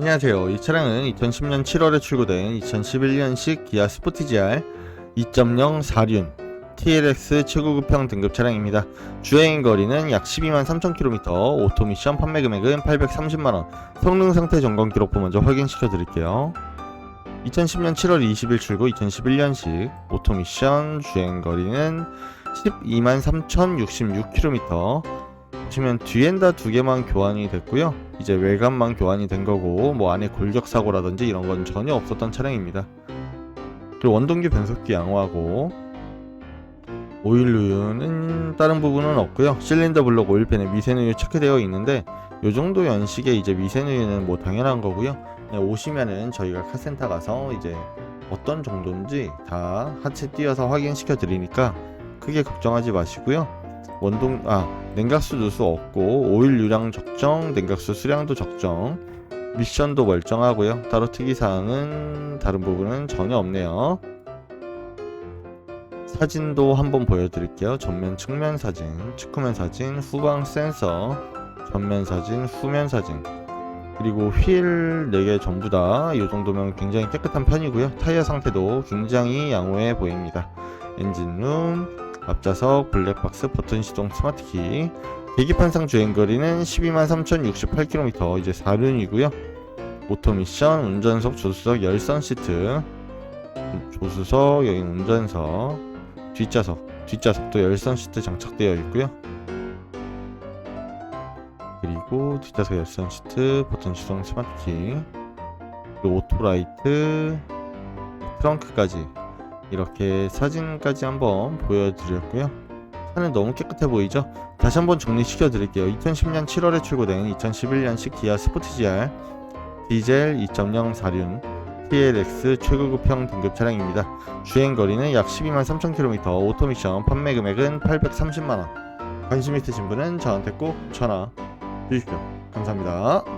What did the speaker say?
안녕하세요. 이 차량은 2010년 7월에 출고된 2011년식 기아 스포티지R 2.0 4륜 TLX 최고급형 등급 차량입니다. 주행 거리는 약 12만 3천 km, 오토 미션 판매 금액은 830만 원. 성능 상태 점검 기록부 먼저 확인시켜 드릴게요. 2010년 7월 20일 출고 2011년식 오토 미션 주행 거리는 12만 3,066km. 보시면 뒤엔다 두 개만 교환이 됐고요. 이제 외관만 교환이 된 거고 뭐 안에 골격 사고라든지 이런 건 전혀 없었던 차량입니다. 그리고 원동기 변속기 양호하고 오일류는 다른 부분은 없고요. 실린더 블록 오일팬에 미세누유 체크되어 있는데 요 정도 연식에 이제 미세누유는 뭐 당연한 거고요. 오시면은 저희가 카센터 가서 이제 어떤 정도인지 다 하체 띄어서 확인시켜 드리니까 크게 걱정하지 마시고요. 원동 아 냉각수 누수 없고 오일 유량 적정, 냉각수 수량도 적정, 미션도 멀쩡하고요. 따로 특이 사항은 다른 부분은 전혀 없네요. 사진도 한번 보여드릴게요. 전면 측면 사진, 측후면 사진, 후방 센서, 전면 사진, 후면 사진. 그리고 휠 4개 전부 다 이 정도면 굉장히 깨끗한 편이고요. 타이어 상태도 굉장히 양호해 보입니다. 엔진룸, 앞좌석, 블랙박스, 버튼 시동, 스마트키. 계기판상 주행거리는 12만 3,068km, 이제 4륜이고요. 오토미션, 운전석, 조수석, 열선 시트, 조수석, 여기 운전석, 뒷좌석, 뒷좌석도 열선 시트 장착되어 있고요. 그리고 뒷좌석 열선 시트, 버튼 시동, 스마트키, 오토라이트, 트렁크까지 이렇게 사진까지 한번 보여드렸고요. 차는 너무 깨끗해 보이죠? 다시 한번 정리시켜 드릴게요. 2010년 7월에 출고된 2011년식 기아 스포티지R 디젤 2.0 4륜 TLX 최고급형 등급 차량입니다. 주행 거리는 약 12만 3천 km, 오토미션 판매 금액은 830만 원. 관심 있으신 분은 저한테 꼭 전화 주십시오. 감사합니다.